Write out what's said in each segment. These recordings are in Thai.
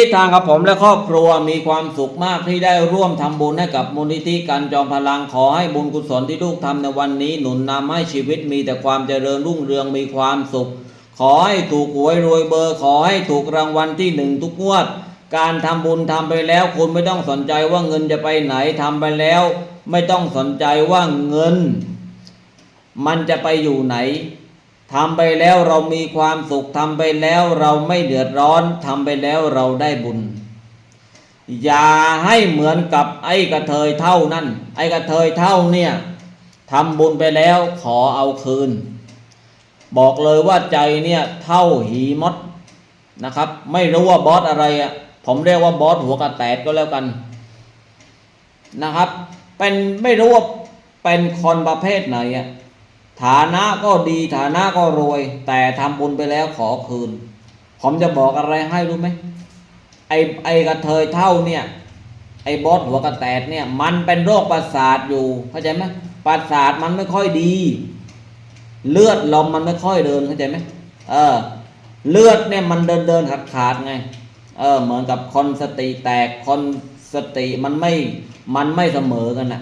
ที่ทางกับผมและครอบครัวมีความสุขมากที่ได้ร่วมทำบุญให้กับมูลนิธิการจอมพลังขอให้บุญกุศลที่ลูกทำในวันนี้ หนุนนำให้ชีวิตมีแต่ความเจริญรุ่งเรืองมีความสุข ขอให้ถูกหวยรวยเบอร์ ขอให้ถูกรางวัลที่หนึ่งทุกงวด การทำบุญทำไปแล้ว คุณไม่ต้องสนใจว่าเงินจะไปไหนทำไปแล้ว ไม่ต้องสนใจว่าเงิน มันจะไปอยู่ไหน ทำไปแล้วเรามีความสุขทำไปแล้วเราไม่เดือดร้อนทำไปแล้วเราได้บุญ อย่าให้เหมือนกับไอ้กระเทยเท่านั่นไอ้กระเทยเท่าเนี่ยทำบุญไปแล้วขอเอาคืน บอกเลยว่าใจเนี่ยเท่าหีมดนะครับ ไม่รู้ว่าบอสอะไรอะ่ะผมเรียกว่าบอสหัวกระแตดก็แล้วกันนะครับ เป็นไม่รู้ว่าเป็นคนประเภทไหนอะ ฐานะก็ดีฐานะก็รวย แต่ทำบุญไปแล้วขอคืน ผมจะบอกอะไรให้รู้ไหมไอไอกระเทยเท่าเนี่ย ไอ้บอสหัวกระแตดเนี่ย มันเป็นโรคประสาทอยู่เข้าใจไหมประสาทมันไม่ค่อยดี เลือดลมมันไม่ค่อยเดินเข้าใจไหมเออ เลือดเนี่ยมันเดินเดินขาดขาดไง เออ เหมือนกับคนสติแตกคนสติมันไม่มันไม่เสมอกันนะ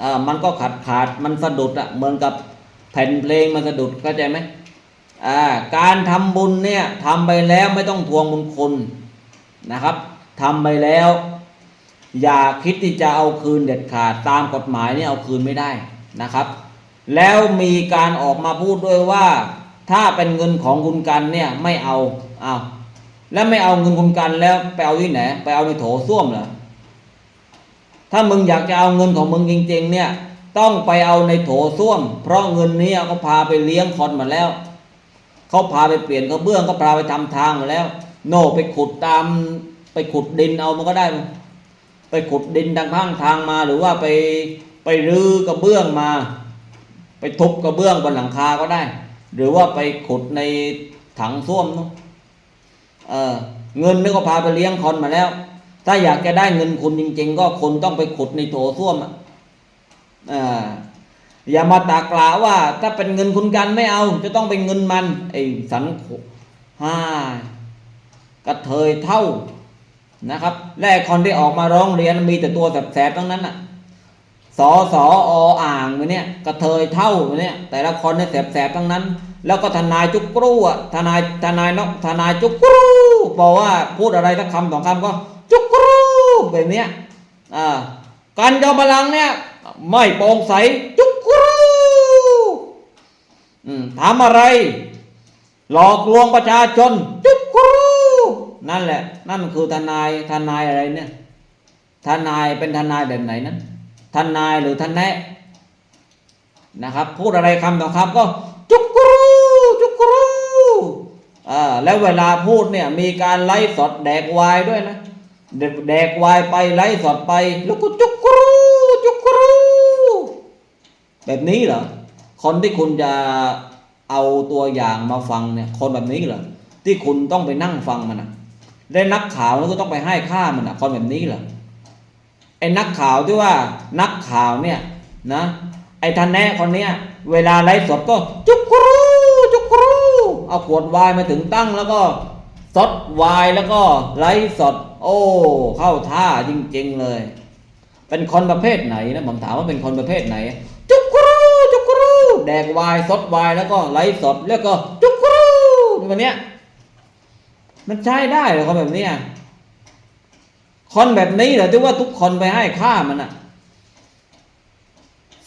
เออมันก็ขาดขาดมันสะดุดอะเหมือนกับ แผ่นเพลงมันสะดุดเข้าใจไหมอ่าการทำบุญเนี่ยทำไปแล้วไม่ต้องทวงบุญคุณนะครับทำไปแล้ว อย่าคิดที่จะเอาคืนเด็ดขาดตามกฎหมายเนี่ยเอาคืนไม่ได้นะครับ แล้วมีการออกมาพูดด้วยว่า ถ้าเป็นเงินของคุณกันเนี่ยไม่เอาเอาแล้วไม่เอาเงินคุณกันแล้วไปเอาที่ไหนไปเอาในโถส้วมเหรอถ้ามึงอยากจะเอาเงินของมึงจริงๆเนี่ย ต้องไปเอาในโถส้วม เพราะเงินเนี้เขาพาไปเลี้ยงคนมาแล้ว เขาพาไปเปลี่ยนกระเบื้องเขาพาไปทำทางมาแล้ว โน่ไปขุดตาม ไปขุดดินเอามันก็ได้ ไปขุดดินทางข้างทางมา หรือว่าไปไปรื้อกระเบื้องมา ไปทุบกระเบื้องบนหลังคาก็ได้ หรือว่าไปขุดในถังส้วมเนอะเออเงินนี่ก็พาไปเลี้ยงคนมาแล้ว ถ้าอยากจะได้เงินคุณจริง ๆ ก็คนต้องไปขุดในโถส้วมอะ อย่ามาตากล่าวว่า ถ้าเป็นเงินคุณกันไม่เอา จะต้องเป็นเงินมันไอ้สันโขฮ่ากระเทยเท่านะครับและไอ้คนที่ออกมาร้องเรียนมีแต่ตัวแสบๆทั้งนั้นอะสอสอออ่างเนี่ยกระเทยเท่าเนี่ยแต่ละคนเนี่ยแสบๆทั้งนั้น แล้วก็ทนายจุกกรูอะทนายทนายนกทนายจุกกรูบอกว่าพูดอะไรสักคำสองคำก็จุกกรูแบบเนี้ยอ่าการจอมพลังเนี่ย ไม่โปร่งใสจุกกรูอืมถามอะไร หลอกลวงประชาชน จุกกรูนั่นแหละ นั่นคือทนายทนายอะไรเนี่ย ทนายเป็นทนายแบบไหนนั้นทนายหรือทนแนะนะครับ พูดอะไรคำต่อคำก็จุกกรูจุกกรูอ่าแล้วเวลาพูดเนี่ย มีการไลฟ์สดแดกวายด้วยนะแดกวายไปไลฟ์สดไปแล้วก็จุกกรู แบบนี้เหรอคนที่คุณจะเอาตัวอย่างมาฟังเนี่ยคนแบบนี้เหรอที่คุณต้องไปนั่งฟังมันนะได้นักข่าวแล้วก็ต้องไปให้ค่ามันนะคนแบบนี้เหรอไอ้นักข่าวที่ว่านักข่าวเนี่ยนะไอ้ทันแน่คนเนี้ยเวลาไลฟ์สดก็จุกกรูจุกกรูเอาขวดวน์มาถึงตั้งแล้วก็สดวน์แล้วก็ไลฟ์สด โอ้เข้าท่าจริง ๆ เลย เป็นคนประเภทไหนนะผมถามว่าเป็นคนประเภทไหน แดกวน์สดวน์แล้วก็ไลฟ์สดแล้วก็จุกกรูแบบเนี้ยมันใช้ได้เหรอคนแบบเนี้ยคนแบบนี้เหรอที่ว่าทุกคนไปให้ค่ามันอะ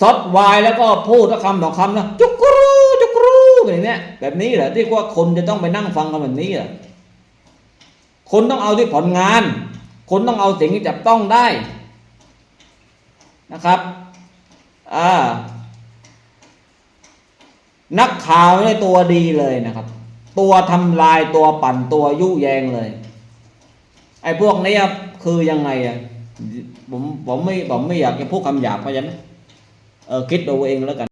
ซดวายแล้วก็พูดคำต่อคำนะจุกกรูจุกกรูแบบเนี้ยแบบนี้เหรอที่ว่าคนจะต้องไปนั่งฟังกันแบบนี้เหรอคนต้องเอาที่ผลงาน คนต้องเอาสิ่งที่จับต้องได้นะครับ อ่า นักข่าวเนี่ยตัวดีเลยนะครับ ตัวทำลายตัวปั่นตัวยุแยงเลย ไอ้พวกนี้คือยังไงอะผมผมไม่ผมไม่อยากจะพูดคำหยาบเข้าใจไหมเออคิดดูเองแล้วกัน